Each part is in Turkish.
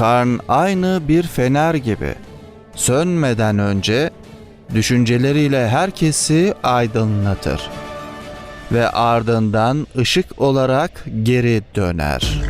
Karn aynı bir fener gibi. Sönmeden önce düşünceleriyle herkesi aydınlatır ve ardından ışık olarak geri döner.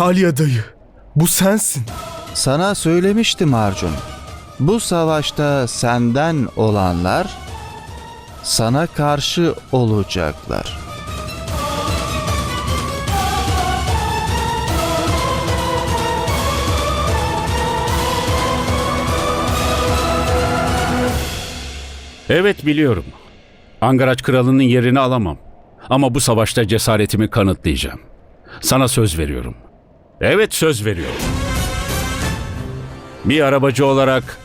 Şalya dayı, bu sensin. Sana söylemiştim Arjun. Bu savaşta senden olanlar sana karşı olacaklar. Evet biliyorum. Angaraç kralının yerini alamam. Ama bu savaşta cesaretimi kanıtlayacağım. Sana söz veriyorum. Evet söz veriyorum. Bir arabacı olarak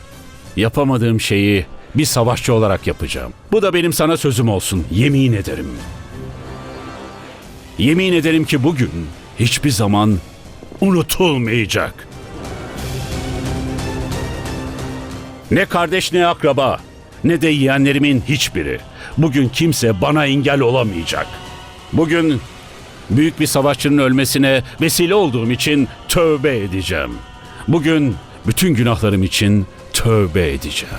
yapamadığım şeyi bir savaşçı olarak yapacağım. Bu da benim sana sözüm olsun. Yemin ederim. Yemin ederim ki bugün hiçbir zaman unutulmayacak. Ne kardeş ne akraba ne de yeğenlerimin hiçbiri. Bugün kimse bana engel olamayacak. Bugün büyük bir savaşçının ölmesine vesile olduğum için tövbe edeceğim. Bugün bütün günahlarım için tövbe edeceğim.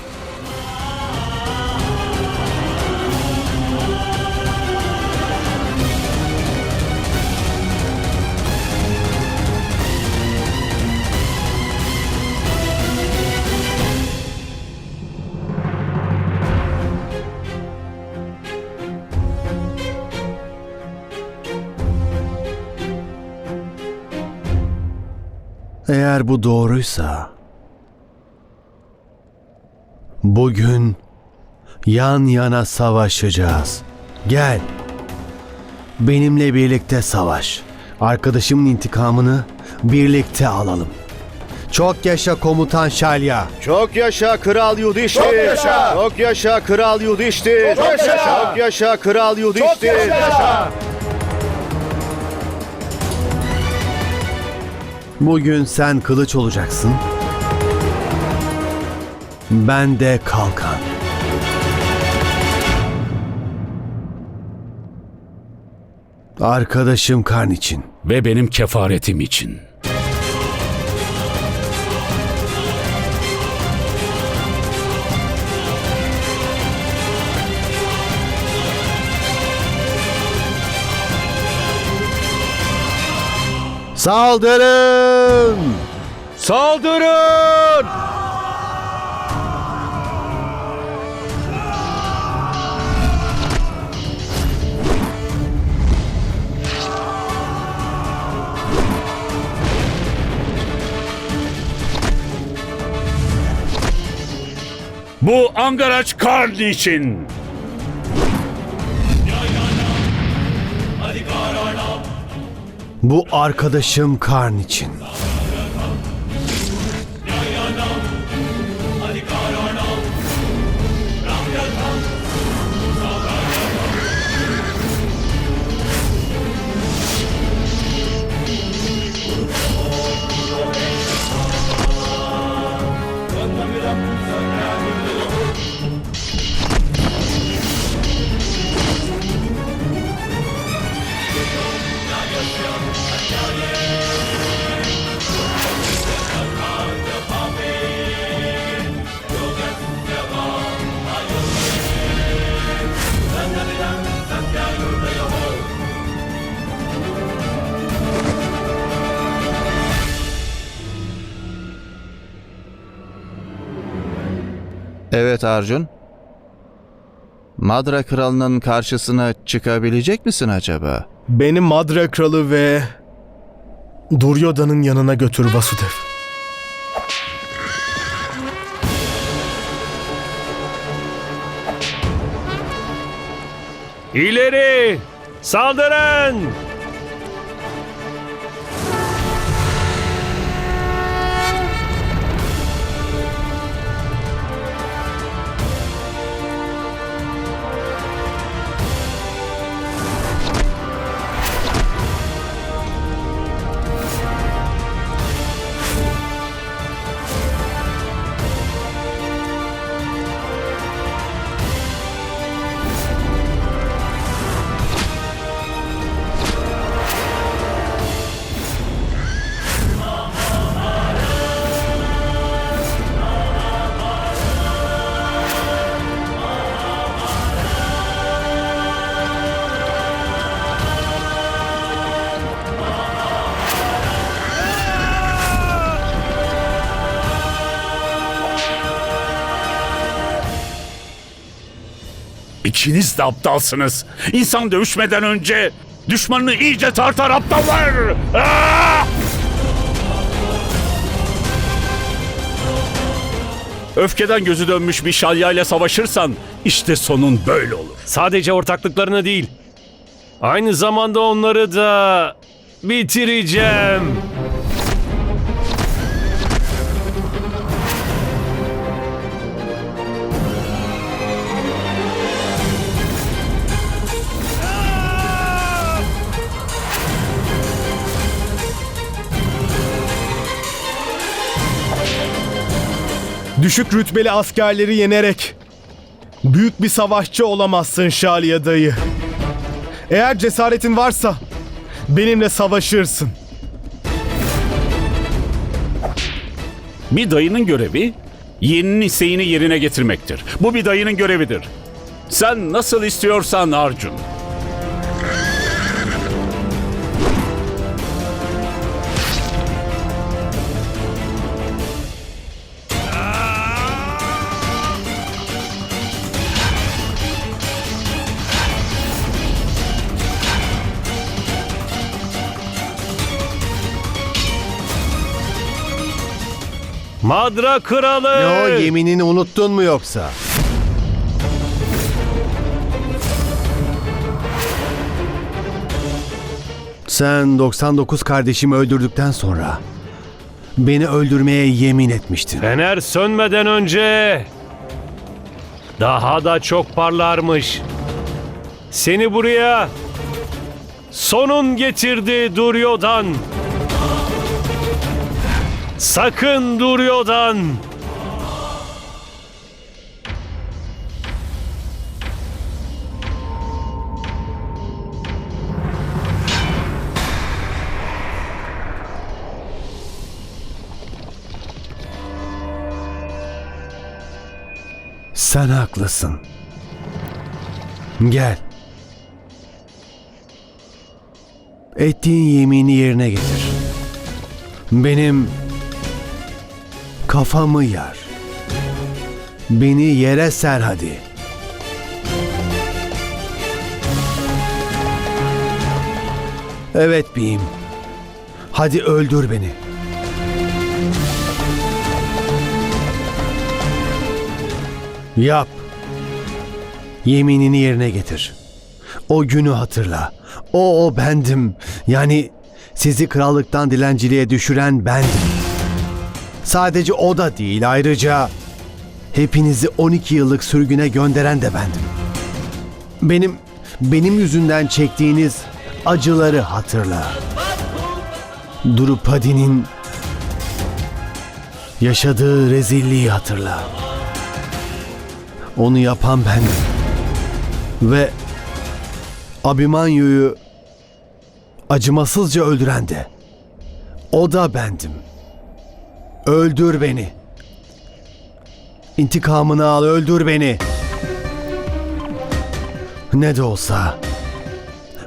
Eğer bu doğruysa bugün yan yana savaşacağız. Gel. Benimle birlikte savaş. Arkadaşımın intikamını birlikte alalım. Çok yaşa komutan Şalya. Çok yaşa Kral Yudiştir. Çok yaşa. Çok yaşa Kral Yudiştir. Çok yaşa. Çok yaşa Kral Yudiştir. Çok yaşa. Bugün sen kılıç olacaksın. Ben de kalkan. Arkadaşım kan için. Ve benim kefaretim için. Saldırın! Saldırın! Bu Angaraç Karli için. Bu arkadaşım Karn için. Evet Arjun. Madra kralının karşısına çıkabilecek misin acaba? Beni Madra Kralı ve Duryodhan'ın yanına götür Vasudev. İleri! Saldırın! İkiniz de aptalsınız. İnsan dövüşmeden önce düşmanını iyice tartar aptallar. Ah! Öfkeden gözü dönmüş bir şalyayla savaşırsan işte sonun böyle olur. Sadece ortaklıklarını değil, aynı zamanda onları da bitireceğim. Düşük rütbeli askerleri yenerek büyük bir savaşçı olamazsın Şaliye dayı. Eğer cesaretin varsa benimle savaşırsın. Bir dayının görevi yeğeninin isteğini yerine getirmektir. Bu bir dayının görevidir. Sen nasıl istiyorsan Arjun. Madra Kralı! Ne o yeminini unuttun mu yoksa? Sen 99 kardeşimi öldürdükten sonra beni öldürmeye yemin etmiştin. Fener sönmeden önce daha da çok parlarmış. Seni buraya sonun getirdi Duryodhan. Sakın Duryodhan. Sen haklısın. Gel. Ettiğin yemini yerine getir. Benim kafamı yar. Beni yere ser hadi. Evet beyim. Hadi öldür beni. Yap. Yeminini yerine getir. O günü hatırla. O o bendim. Yani sizi krallıktan dilenciliğe düşüren bendim. Sadece o da değil ayrıca hepinizi 12 yıllık sürgüne gönderen de bendim. Benim benim yüzünden çektiğiniz acıları hatırla. Drupadi'nin yaşadığı rezilliği hatırla. Onu yapan bendim. Ve Abimanyu'yu acımasızca öldüren de o da bendim. Öldür beni. İntikamını al, öldür beni. Ne de olsa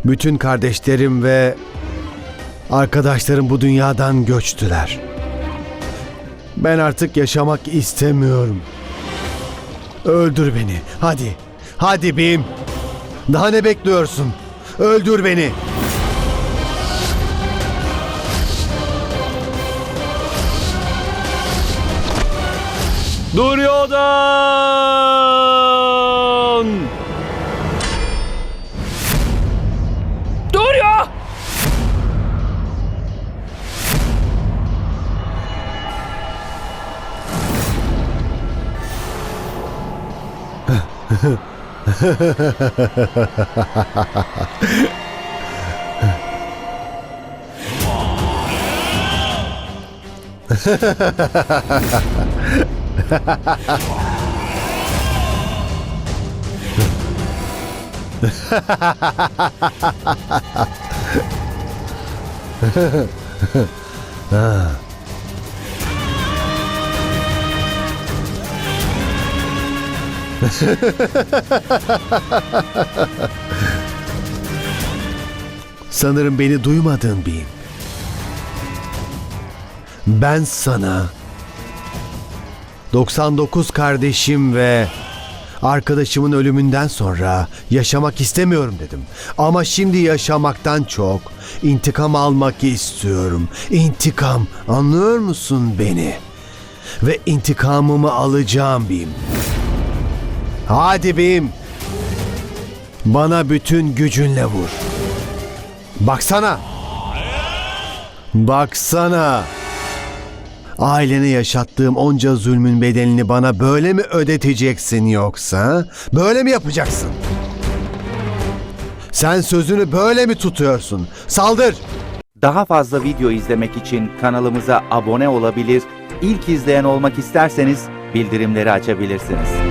bütün kardeşlerim ve arkadaşlarım bu dünyadan göçtüler. Ben artık yaşamak istemiyorum. Öldür beni. Hadi. Hadi Bim. Daha ne bekliyorsun? Öldür beni. Duryodhan! Duryo! Sanırım beni duymadın Bim. Ben sana 99 kardeşim ve arkadaşımın ölümünden sonra yaşamak istemiyorum dedim. Ama şimdi yaşamaktan çok intikam almak istiyorum. İntikam. Anlıyor musun beni? Ve intikamımı alacağım Bim. Hadi Bim. Bana bütün gücünle vur. Baksana. Baksana. Ailene yaşattığım onca zulmün bedelini bana böyle mi ödeteceksin yoksa? Böyle mi yapacaksın? Sen sözünü böyle mi tutuyorsun? Saldır! Daha fazla video izlemek için kanalımıza abone olabilir, ilk izleyen olmak isterseniz bildirimleri açabilirsiniz.